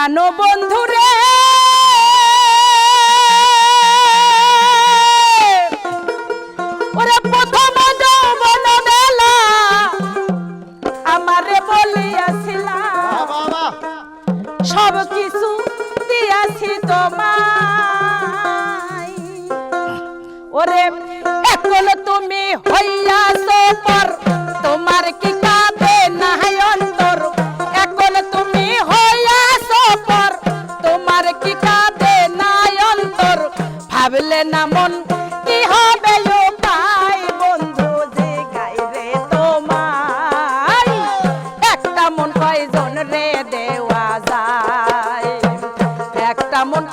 প্রাণ বন্ধুরে ওরে প্রথম যৌবন বেলা আমারে বলিয়াছিলা। সব কিছু দিয়াছি তোমার ওরে এখন তুমি হইয়াছ পর তোমার কি কা করে না মন, কি হবে তাই বন্ধু যে গাইরে তোমার একটা মন কয়জন রে দেওয়া যায়? একটা মন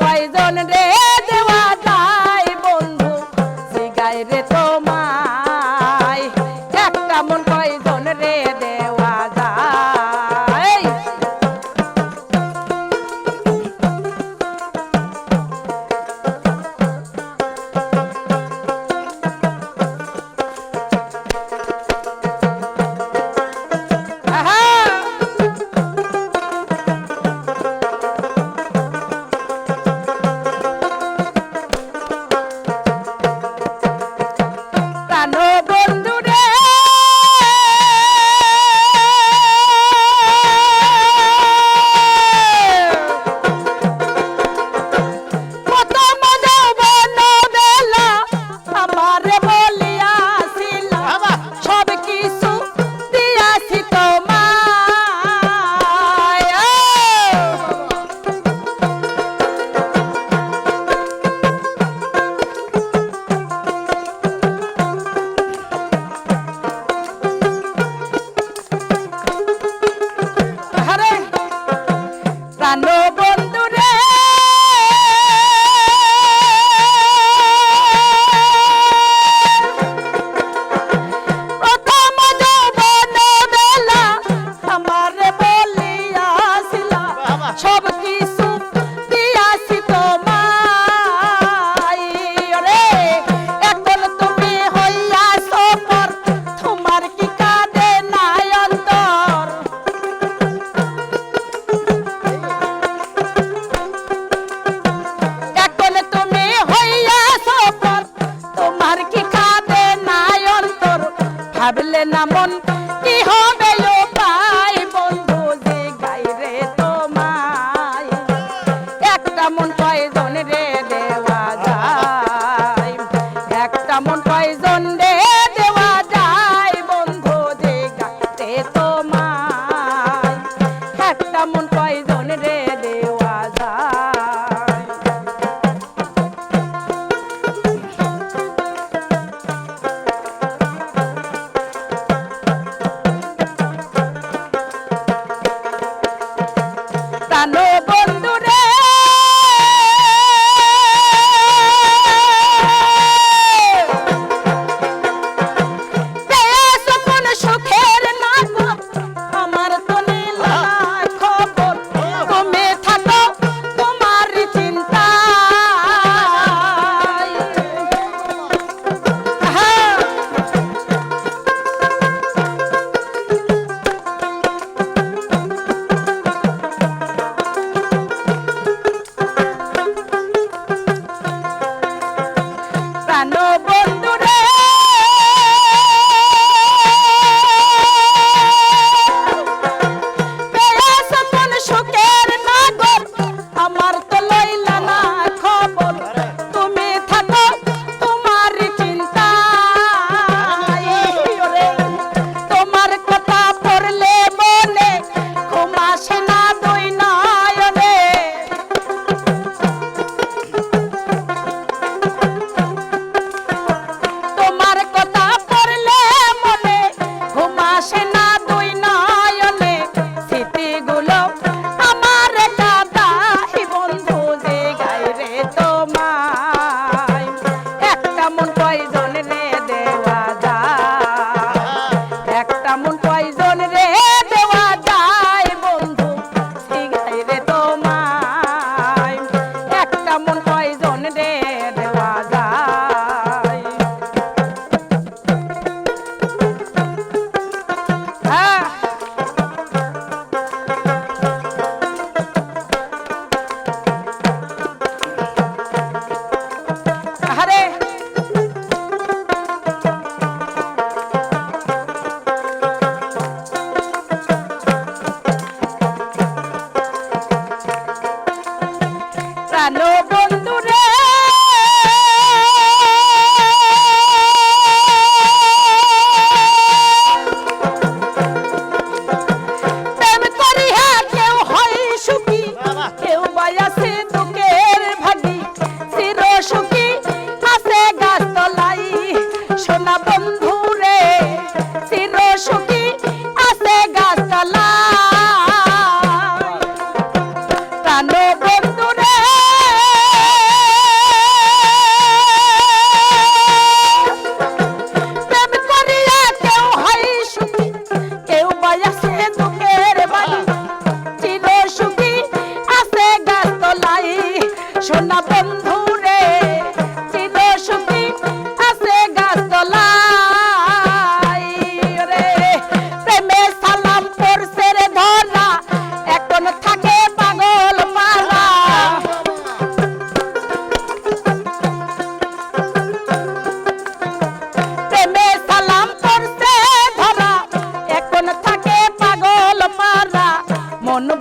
Super. Yo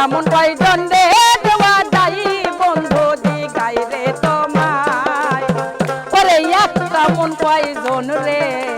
কামন পাই দণ্ডে দেওয়া যাই বন্ধু দি গাই রে তোমায়। করে এক কামন পাই জন রে?